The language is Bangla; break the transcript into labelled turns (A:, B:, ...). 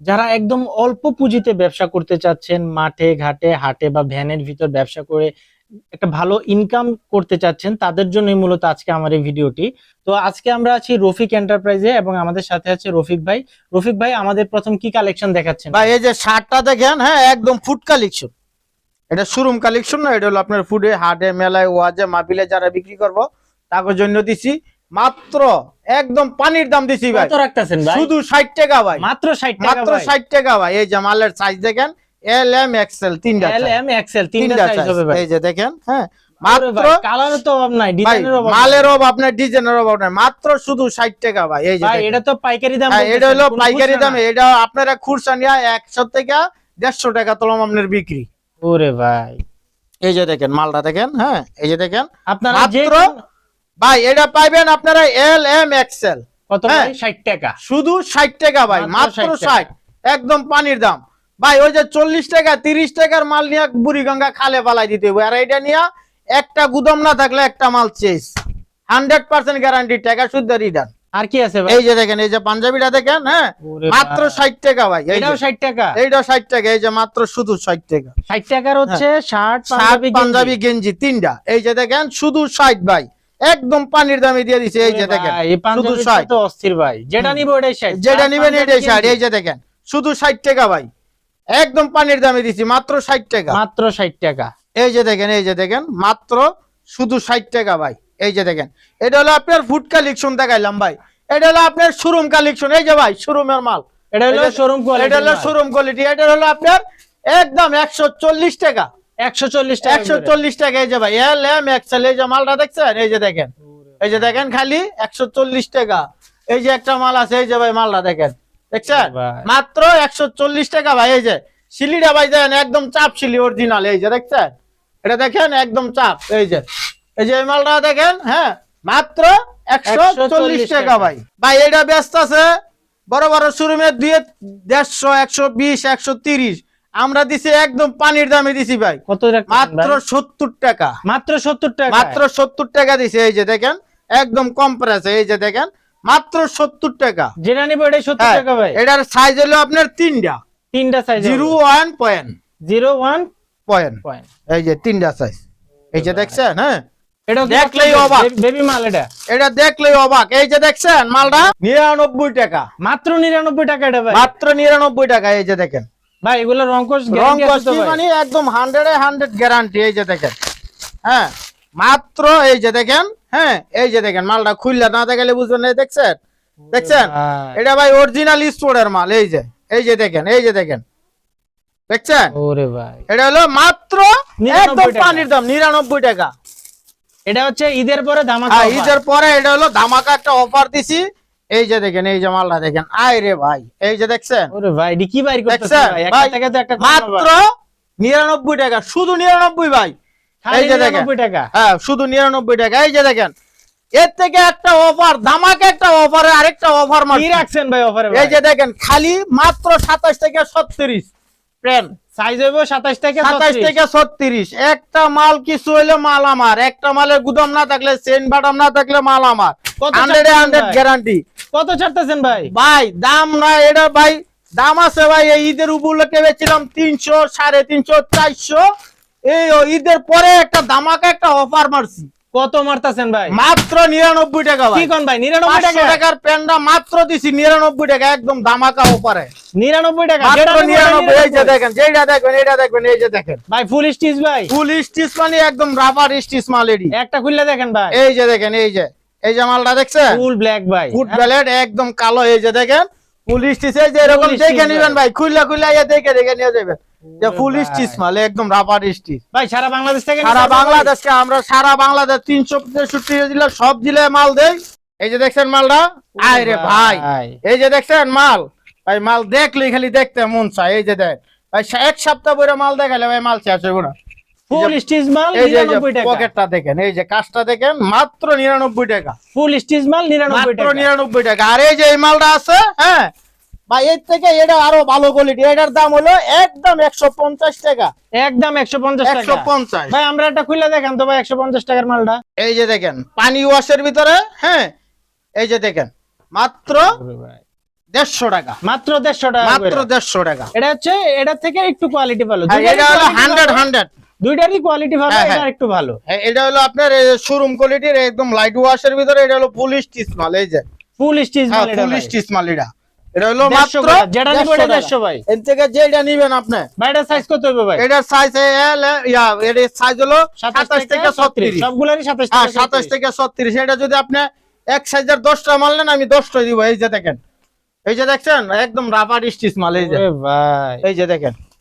A: যারা একদম অল্প পুঁজিতে ব্যবসা করতে চাচ্ছেন, মাঠে, ঘাটে, হাটে বা ভ্যানের ভিতর ব্যবসা করে একটা ভালো ইনকাম করতে চাচ্ছেন, তাদের জন্যই মূলত আজকে আমার এই ভিডিওটি। তো আজকে আমরা আছি রফিক এন্টারপ্রাইজে এবং আমাদের সাথে আছে রফিক ভাই। রফিক ভাই, আমাদের প্রথম কি কালেকশন দেখাচ্ছেন?
B: ভাই, এই যে শার্টটা দেখেন হ্যাঁ একদম ফুড কালেকশন এটা শোরুম কালেকশন না, এটা হলো আপনার ফুডে হাটে, মেলায়, ওয়াজে, মাহফিলে যারা বিক্রি করব, তাদের জন্য দিছি। মাত্র একদম পানির দাম দিছি ভাই।
A: রাখতেছেন ভাই?
B: শুধু ষাট টাকা ভাই।
A: মাত্র 60 টাকা
B: মাত্র
A: ভাই।
B: ষাট টাকা ভাই। এই যে মালের সাইজ দেখেন এল এম এক্সেল তিনটা
A: এল এম এক্সেল তিনটা সাইজ হবে ভাই।
B: এই যে দেখেন হ্যাঁ
A: মাত্র
B: মাত্র
A: কালারের তো অভাব নাই ডিজাইনের অভাব
B: মালের অভাব আপনার ডিজাইনের অভাব নাই। মাত্র শুধু ষাট টাকা ভাই। এই যে
A: ভাই এটা তো পাইকারি দাম
B: হ্যাঁ, এটা হলো পাইকারি দামে। এটা আপনারা খুরসা নিয়ে একশো থেকে দেড়শো টাকা তোলাম আপনার বিক্রি।
A: ওরে ভাই।
B: এই যে দেখেন মালটা দেখেন হ্যাঁ এই যে দেখেন।
A: আপনারা
B: মাত্র ভাই এটা পাইবেন আপনারা এল এম এক্সেল
A: কত
B: হ্যাঁ।
A: ভাই? 60 টাকা।
B: শুধু ষাট টাকা ভাই
A: মাত্র
B: মাত্র
A: 60
B: ষাট। একদম পানির দাম। ভাই ওই যে চল্লিশ টাকা তিরিশ টাকার মাল নিয়ে বুড়িগঙ্গা খালে পালাই দিতে হবে আর এটা নিয়ে একটা গুদম না থাকলে একটা মাল চেস। হান্ড্রেড পার্সেন্ট গ্যারান্টি টাকা শুদ্ধ রিটার্ন
A: আর কি আছে ভাই?
B: এই যে দেখেন এই যে পাঞ্জাবিটা দেখেন হ্যাঁ? মাত্র
A: ভাই।
B: ষাট টাকা ভাই এই
A: এটাও
B: যে-
A: 60 টাকা?
B: এইটা ষাট টাকা এই যে মাত্র শুধু ষাট টাকা।
A: 60 টাকার হচ্ছে শার্ট
B: শার্ট
A: পাঞ্জাবি
B: পাঞ্জাবি গেঞ্জি তিনটা। এই যে দেখেন শুধু ষাট ভাই। একদম পানির দামে দিয়ে দিছে এই যে দেখেন। 60
A: তো অস্থির ভাই। যেটা নিব ওটাই 60
B: যেটা নিবেন এটাই ষাট এই যে দেখেন। শুধু ষাট টাকা ভাই। একদম পানির দামে দিছি মাত্র ষাট টাকা।
A: মাত্র 60 টাকা।
B: এই যে দেখেন এই যে দেখেন মাত্র শুধু ষাট টাকা ভাই। এই যে দেখেন এটা হলো আপনার ফুড কালেকশন দেখাইলাম ভাই। এটা হলো আপনার শোরুম কালেকশন এই যে ভাই শোরুমের মাল।
A: এটা হলো শোরুম কোয়ালিটি
B: এটা হলো শোরুম কোয়ালিটি এটা হলো আপনার একদম একশো চল্লিশ টাকা।
A: 140 টাকা
B: একশো চল্লিশ টাকা এই যে ভাই এল এম এক্সেল এই যে মালটা দেখছেন? এই যে দেখেন। এই যে দেখেন খালি একশো চল্লিশ টাকা। এই যে একটা মাল আছে এই যে ভাই মালটা দেখেন। দেখছেন? মাত্র একশো চল্লিশ টাকা ভাই এই যে। শিলিটা ভাই দেখেন একদম চাপ শিলি অরিজিনাল এই যে দেখছেন? এটা দেখেন একদম চাপ এই যে। এই যে এই মালটা দেখেন হ্যাঁ মাত্র একশো চল্লিশ
A: 140
B: টাকা
A: টাকা।
B: ভাই। ভাই এটা ব্যস্ত আছে বড় বড় শোরুমে দুই দেড়শো একশো বিশ একশো তিরিশ। আমরা দিছি একদম পানির দামে দিছি ভাই।
A: কত
B: মাত্র সত্তর টাকা।
A: মাত্র 70 টাকা।
B: মাত্র সত্তর টাকা দিছে এই যে দেখেন একদম কম প্রাইসে এই যে দেখেন মাত্র সত্তর টাকা।
A: যেটা নিব ওটাই 70
B: হ্যাঁ,
A: টাকা ভাই।
B: এটার সাইজ হলো আপনার তিনটা।
A: তিনটা size
B: zero one point
A: 01
B: point
A: point
B: এই যে তিনটা সাইজ এই যে দেখছেন হ্যাঁ?
A: এটা
B: দেখলেই অবাক।
A: বেবি মাল এটা।
B: এটা দেখলেই অবাক। এই যে দেখছেন মালটা নিরানব্বই টাকা।
A: মাত্র 99 টাকা এটা ভাই।
B: মাত্র নিরানব্বই টাকা এই যে দেখেন।
A: ভাই এগুলো
B: রং মানে? একদম হান্ড্রেড হান্ড্রেড গ্যারান্টি এই যে দেখেন। হ্যাঁ? মাত্র এই যে দেখেন হ্যাঁ? এই যে দেখেন মালটা খুললে না দেখালে বুঝবেন এই দেখছেন? দেখছেন? এটা ভাই অরিজিনাল স্টোরের মাল এই যে। এই যে দেখেন এই যে দেখেন। দেখছেন?
A: ওরে ভাই।
B: এটা হলো মাত্র
A: 99
B: একদম পানির দাম নিরানব্বই টাকা।
A: এটা হচ্ছে ঈদের পরে ধামাকা
B: আর ঈদের পরে এটা হলো ধামাকা একটা অফার দিছি। এই যে দেখেন এই যে মালটা দেখেন আয় রে ভাই এই যে দেখছেন?
A: ওরে ভাই কি বাইর করতেছে ভাই? একটা থেকে তো একটা
B: মাত্র
A: ভাই।
B: নিরানব্বই টাকা শুধু নিরানব্বই ভাই।
A: খালি
B: এই যে দেখেন।
A: 99 টাকা?
B: হ্যাঁ শুধু নিরানব্বই টাকা। এই যে দেখেন এর থেকে একটা অফার ধামাকা একটা অফারে আরেকটা অফার
A: কি রাখছেন ভাই অফারে
B: এই যে দেখেন খালি মাত্র সাতাশ থেকে ছত্রিশ। প্রেন
A: সাইজ হইব 27 থেকে
B: সাতাশ
A: 36
B: থেকে ছত্রিশ। একটা মাল কিছু হইলে মাল আমার। একটা মালের গুদাম না থাকলে বাটাম না থাকলে মাল আমার।
A: কত
B: হান্ড্রেড
A: চাচ্ছেন
B: হান্ড্রেড
A: ভাই?
B: গ্যারান্টি
A: কত ছাড়তেছেন ভাই?
B: ভাই দাম না এটা ভাই দাম আছে ভাই এই ঈদের উপলক্ষে তিনশো সাড়ে তিনশো চারশো। এই ও ঈদের পরে একটা ধামাকা একটা অফার মারছি।
A: কত মারতাছেন ভাই?
B: মাত্র নিরানব্বই টাকা
A: কি কোন ভাই? 99
B: পাঁচশো
A: টাকা?
B: টাকার প্যান্টটা মাত্র দিছি নিরানব্বই টাকা একদম ধামাকা অফারে
A: 99 টাকা?
B: নিরানব্বই এই যে দেখেন যেটা দেখবেন এটা দেখবেন এই যে দেখেন।
A: ভাই ফুল স্টিচ ভাই।
B: ফুল স্টিচ মানে একদম রাবার স্টিচ মাল এডি
A: একটা খুললে দেখেন ভাই।
B: এই যে দেখেন এই যে। এই যে মালটা দেখছেন?
A: ফুল ব্ল্যাক ভাই।
B: ফুট ব্যালেট একদম কালো এই যে দেখেন। ফুল স্টিচ এই যে এরকম দেখে নিবেন ভাই। খুললা খুললা দেখে দেখে নিয়ে যাবেন। যে ফুল। স্টিচ মাল একদম রাবার স্টিচ।
A: ভাই সারা বাংলাদেশ থেকে
B: সারা বাংলাদেশকে আমরা সারা বাংলাদেশ তিনশো তেষট্টি জেলা সব জেলায় মাল দেই। এই যে দেখছেন মালটা? আয় রে ভাই। এই যে দেখছেন মাল? ভাই মাল দেখলে খালি দেখতে মন চায়। এই যে দেখ। ভাই এক সপ্তাহ পরে মাল দেখালে ভাই মাল শেষ হইব না।
A: ফুল স্টিচ মাল 99 টাকা।
B: পকেটটা দেখেন। এই যে কাজটা দেখেন মাত্র নিরানব্বই টাকা।
A: ফুল স্টিচ মাল 99
B: মাত্র
A: টাকা।
B: আর এই যে এই মালটা আছে হ্যাঁ? ভাই এর থেকে এটা আরও ভালো কোয়ালিটি এটার দাম হলো একদম একশো পঞ্চাশ টাকা।
A: একদম 150
B: একশো পঞ্চাশ।
A: ভাই আমরা একটা খুলে দেখান তো ভাই 150 টাকার মালটা।
B: এই যে দেখেন পানি ওয়াশের ভিতরে হ্যাঁ এই যে দেখেন মাত্র দেড়শো টাকা।
A: মাত্র দেড়শো টাকা
B: মাত্র দেড়শো টাকা।
A: এটা হচ্ছে এটা থেকে একটু কোয়ালিটি ভালো।
B: এটা হলো হান্ড্রেড হান্ড্রেড
A: দুইটারই কোয়ালিটি ভালো
B: হ্যাঁ,
A: এটা
B: হ্যাঁ।
A: একটু ভালো।
B: এটা হলো আপনার শোরুম কোয়ালিটির একদম লাইট ওয়াশের ভিতরে এটা হলো ফুল স্টিচ মাল এই যে।
A: ফুল স্টিচ মাল এটা
B: ফুল স্টিচ মাল এটা। এটা হলো মাত্র
A: যেটা নিবো এটা
B: 150
A: ভাই।
B: এর থেকে যেটা নিবেন আপনি।
A: ভাই এটা সাইজ কত হবে ভাই?
B: এটার সাইজ এল ইয়া এর সাইজ হলো
A: 27
B: সাতাশ থেকে ছত্রিশ।
A: সবগুলোরই 27 থেকে
B: সাতাশ থেকে ছত্রিশ। এটা যদি আপনি এক সাইজের দশটা মাল নেন আমি দশটা দিব। এই যে দেখেন। এই যে দেখছেন? একদম রাবার স্টিচ মাল এই যে।
A: ভাই।
B: এই যে দেখেন।